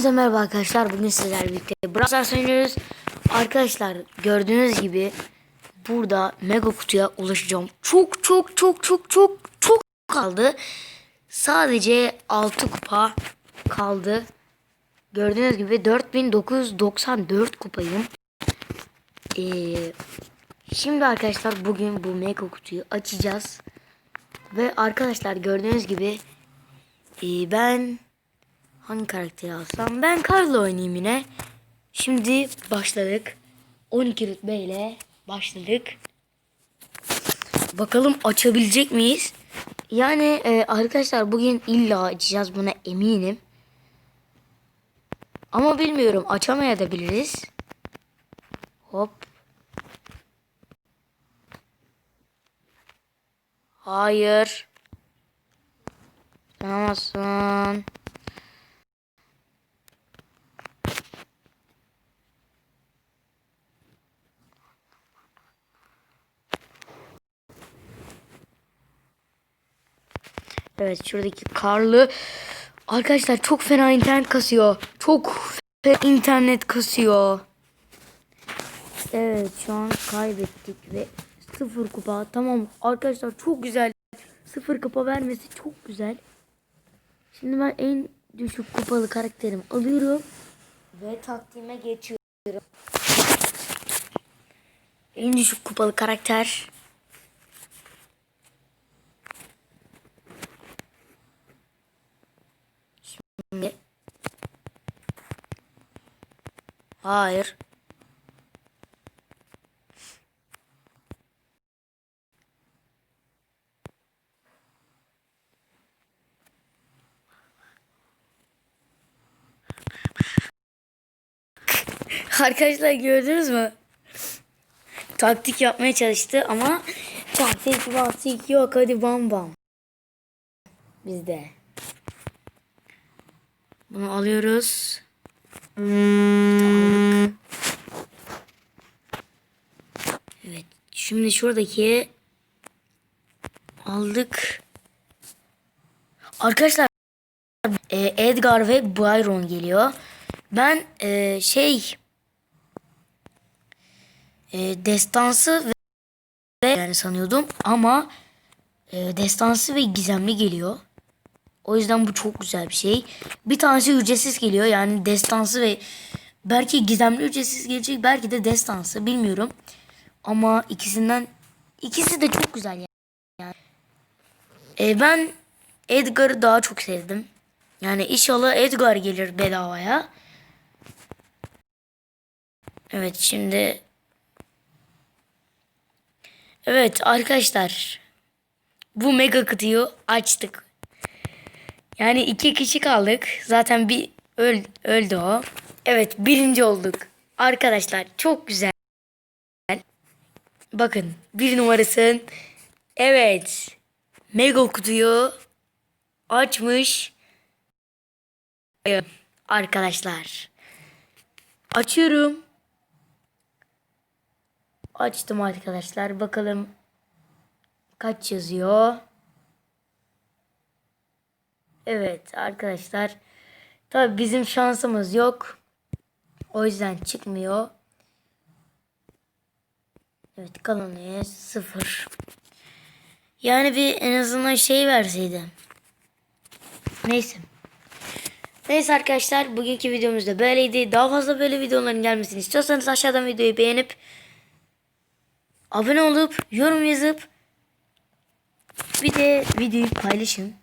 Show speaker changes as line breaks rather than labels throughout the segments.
Hepinize merhaba arkadaşlar. Bugün sizlerle birlikte Brawl oynuyoruz. Arkadaşlar gördüğünüz gibi burada mega kutuya ulaşacağım. Çok çok çok çok çok çok kaldı. Sadece 6 kupa kaldı. Gördüğünüz gibi 4994 kupayım. Ee, şimdi arkadaşlar bugün bu mega kutuyu açacağız. Ve arkadaşlar gördüğünüz gibi ee, ben hangi karakteri alsam? Ben Carlo oynayayım yine. Şimdi başladık. 12 rütbeyle başladık. Bakalım açabilecek miyiz? Yani e, arkadaşlar bugün illa açacağız buna eminim. Ama bilmiyorum açamayabiliriz. Hop. Hayır. Yanamazsın. Evet şuradaki karlı. Arkadaşlar çok fena internet kasıyor. Çok fena internet kasıyor. Evet şu an kaybettik ve sıfır kupa. Tamam arkadaşlar çok güzel. Sıfır kupa vermesi çok güzel. Şimdi ben en düşük kupalı karakterimi alıyorum. Ve taktiğime geçiyorum. En düşük kupalı karakter. Şimdi. Hayır. Arkadaşlar gördünüz mü? Taktik yapmaya çalıştı ama taktik yok hadi bam bam. Bizde. Bunu alıyoruz. Evet. Şimdi şuradaki aldık. Arkadaşlar e, Edgar ve Byron geliyor. Ben e, şey e, destansı ve yani sanıyordum ama e, destansı ve gizemli geliyor. O yüzden bu çok güzel bir şey. Bir tanesi ücretsiz geliyor. Yani destansı ve belki gizemli ücretsiz gelecek. Belki de destansı bilmiyorum. Ama ikisinden ikisi de çok güzel yani. E, ben Edgar'ı daha çok sevdim. Yani inşallah Edgar gelir bedavaya. Evet şimdi Evet arkadaşlar bu mega kutuyu açtık. Yani iki kişi kaldık. Zaten bir öl, öldü o. Evet birinci olduk. Arkadaşlar çok güzel. Bakın bir numarasın. Evet. Mega kutuyu açmış. Arkadaşlar. Açıyorum. Açtım arkadaşlar. Bakalım kaç yazıyor. Evet arkadaşlar. Tabi bizim şansımız yok. O yüzden çıkmıyor. Evet kalanı sıfır. Yani bir en azından şey verseydi. Neyse. Neyse arkadaşlar bugünkü videomuz da böyleydi. Daha fazla böyle videoların gelmesini istiyorsanız aşağıdan videoyu beğenip abone olup yorum yazıp bir de videoyu paylaşın.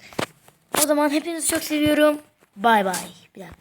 O zaman hepinizi çok seviyorum. Bay bay. Bir dakika.